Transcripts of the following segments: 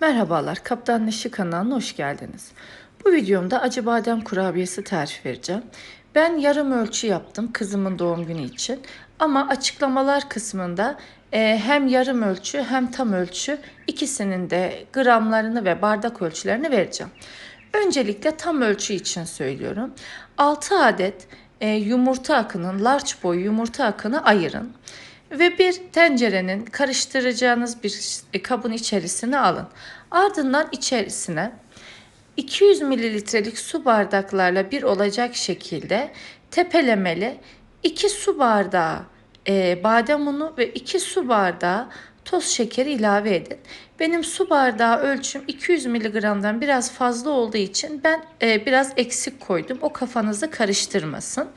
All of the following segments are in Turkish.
Merhabalar, Kaptan Neşi kanalına hoş geldiniz. Bu videomda acı badem kurabiyesi tarif vereceğim. Ben yarım ölçü yaptım kızımın doğum günü için. Ama açıklamalar kısmında e, hem yarım ölçü hem tam ölçü ikisinin de gramlarını ve bardak ölçülerini vereceğim. Öncelikle tam ölçü için söylüyorum. 6 adet e, yumurta akının, large boy yumurta akını ayırın. Ve bir tencerenin karıştıracağınız bir kabın içerisine alın. Ardından içerisine 200 mililitrelik su bardaklarla bir olacak şekilde tepelemeli 2 su bardağı e, badem unu ve 2 su bardağı toz şekeri ilave edin. Benim su bardağı ölçüm 200 miligramdan biraz fazla olduğu için ben e, biraz eksik koydum. O kafanızı karıştırmasın.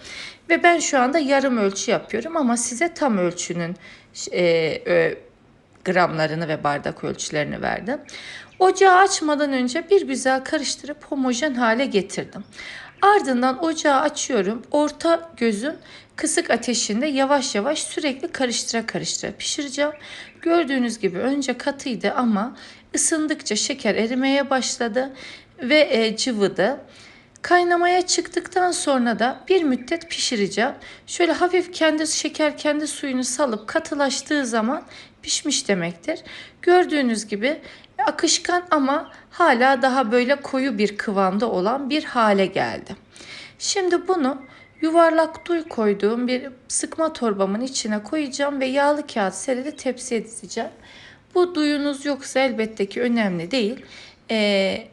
Ve ben şu anda yarım ölçü yapıyorum ama size tam ölçünün e, e, gramlarını ve bardak ölçülerini verdim. Ocağı açmadan önce bir güzel karıştırıp homojen hale getirdim. Ardından ocağı açıyorum. Orta gözün kısık ateşinde yavaş yavaş sürekli karıştıra karıştıra pişireceğim. Gördüğünüz gibi önce katıydı ama ısındıkça şeker erimeye başladı ve e, cıvıdı. Kaynamaya çıktıktan sonra da bir müddet pişireceğim. Şöyle hafif kendi şeker kendi suyunu salıp katılaştığı zaman pişmiş demektir. Gördüğünüz gibi akışkan ama hala daha böyle koyu bir kıvamda olan bir hale geldi. Şimdi bunu yuvarlak duy koyduğum bir sıkma torbamın içine koyacağım ve yağlı kağıt serili tepsiye dizeceğim. Bu duyunuz yoksa elbette ki önemli değil. Ee,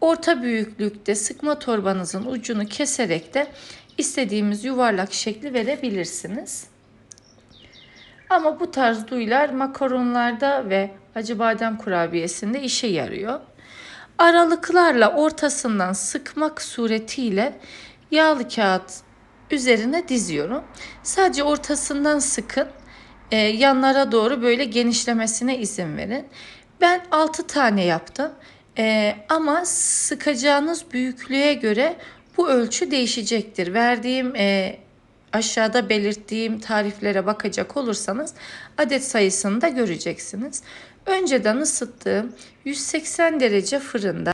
orta büyüklükte sıkma torbanızın ucunu keserek de istediğimiz yuvarlak şekli verebilirsiniz. Ama bu tarz duyular makaronlarda ve acı badem kurabiyesinde işe yarıyor. Aralıklarla ortasından sıkmak suretiyle yağlı kağıt üzerine diziyorum. Sadece ortasından sıkın. E, yanlara doğru böyle genişlemesine izin verin. Ben 6 tane yaptım. E, ama sıkacağınız büyüklüğe göre bu ölçü değişecektir. Verdiğim e, aşağıda belirttiğim tariflere bakacak olursanız adet sayısını da göreceksiniz. Önceden ısıttığım 180 derece fırında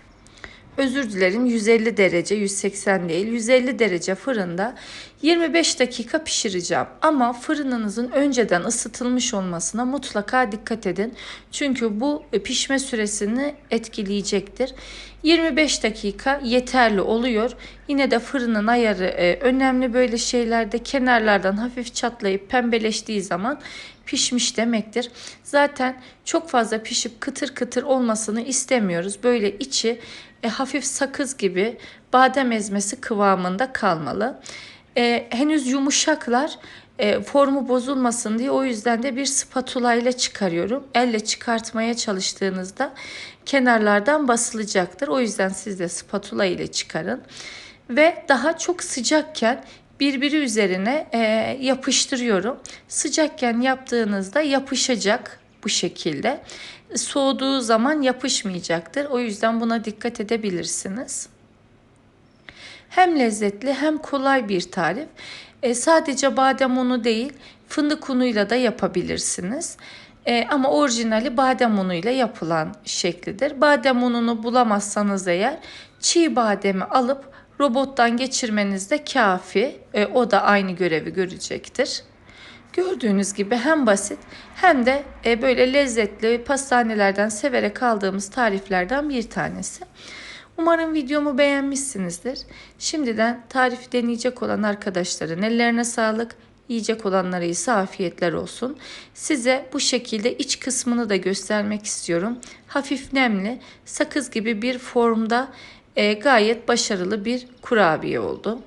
özür dilerim 150 derece 180 değil 150 derece fırında 25 dakika pişireceğim. Ama fırınınızın önceden ısıtılmış olmasına mutlaka dikkat edin. Çünkü bu pişme süresini etkileyecektir. 25 dakika yeterli oluyor. Yine de fırının ayarı e, önemli böyle şeylerde kenarlardan hafif çatlayıp pembeleştiği zaman pişmiş demektir. Zaten çok fazla pişip kıtır kıtır olmasını istemiyoruz. Böyle içi e, hafif sakız gibi badem ezmesi kıvamında kalmalı. E, henüz yumuşaklar e, formu bozulmasın diye o yüzden de bir spatula ile çıkarıyorum. Elle çıkartmaya çalıştığınızda kenarlardan basılacaktır. O yüzden siz de spatula ile çıkarın. Ve daha çok sıcakken birbiri üzerine e, yapıştırıyorum. Sıcakken yaptığınızda yapışacak bu şekilde. Soğuduğu zaman yapışmayacaktır. O yüzden buna dikkat edebilirsiniz. Hem lezzetli hem kolay bir tarif. E, sadece badem unu değil, fındık unuyla da yapabilirsiniz. E, ama orijinali badem unuyla yapılan şeklidir. Badem ununu bulamazsanız eğer çiğ bademi alıp robottan geçirmeniz de kafi. E, o da aynı görevi görecektir. Gördüğünüz gibi hem basit hem de e, böyle lezzetli pastanelerden severek aldığımız tariflerden bir tanesi. Umarım videomu beğenmişsinizdir. Şimdiden tarif deneyecek olan arkadaşların ellerine sağlık. Yiyecek olanlara ise afiyetler olsun. Size bu şekilde iç kısmını da göstermek istiyorum. Hafif nemli, sakız gibi bir formda e, gayet başarılı bir kurabiye oldu.